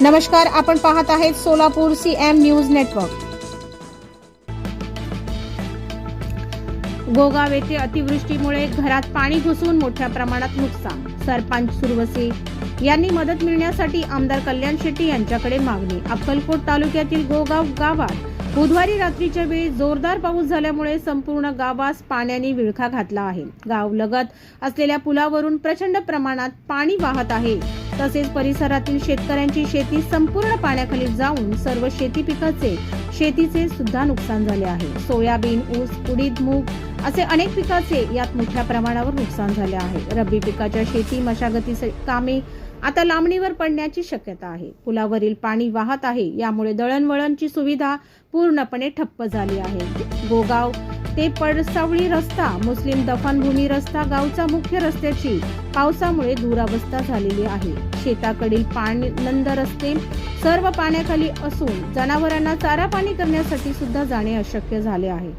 नमस्कार आपण पाहत आहेत Solapur C M news network Gogaon येथे अतिवृष्टीमुळे घरात पाणी घुसून मोठ्या प्रमाणात नुकसान. सरपंच सुरवसे यांनी मदत मिळण्यासाठी आमदार कल्याण शेट्टी यांच्याकडे मागणी. अक्कलकोट तालुक्यातील गोगाव गावात बुधवारी रात्रीच्या वेळी जोरदार पाऊस झाल्यामुळे संपूर्ण गावास पाण्याने विळखा घातला आहे. गाव लगत असलेल्या पुलावरून प्रचंड प्रमाणात पाणी वाहत आहे. तसेच परिसरातील शेतकऱ्यांची शेती संपूर्ण पाण्याखाली जाऊन सर्व शेती पिकाचे शेतीचे सुद्धा नुकसान झाले आहे. सोयाबीन ऊस उडीद मूग असे अनेक पिकाचे यात मोठ्या प्रमाणावर नुकसान झाले आहे. रब्बी पिकाच्या शेती मशागती कामे आता लांबणीवर पडण्याची शक्यता आहे. पुलावरील पाणी वाहत आहे. यामुळे दळणवळणची सुविधा पूर्णपणे ठप्प झाली आहे. गोगाव ते पडसावळी रस्ता मुस्लिम दफनभूमी रस्ता गावचा मुख्य रस्त्याची पावसामुळे दुरावस्था झालेली आहे. शेताकडील पाणी नंद रस्ते सर्व पाण्याखाली असून जनावरांना चारा पाणी करण्यासाठी सुद्धा जाणे अशक्य झाले आहे.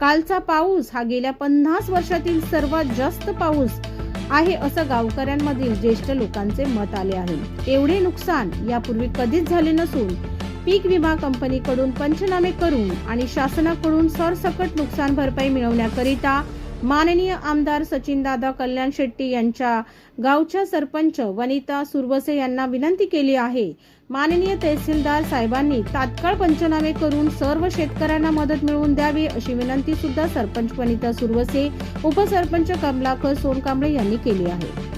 कालचा पाऊस हा गेल्या पन्नास वर्षातील सर्वात जास्त पाऊस आहे असं गावकऱ्यांमधील ज्येष्ठ लोकांचे मत आले आहे. एवढे नुकसान यापूर्वी कधीच झाले नसून पीक विमा कंपनीकडून पंचनामे करून आणि शासनाकडून सरसकट नुकसान भरपाई मिळवण्याकरिता माननीय आमदार सचिनदादा कल्याण शेट्टी यांच्या गावच्या सरपंच वनिता सुरवसे यांना विनंती केली आहे. माननीय तहसीलदार साहेबांनी तात्काळ पंचनामे करून सर्व शेतकऱ्यांना मदत मिळवून द्यावी अशी विनंती सुद्धा सरपंच वनिता सुरवसे उपसरपंच कमलाकर सोनकांबळे यांनी केली आहे.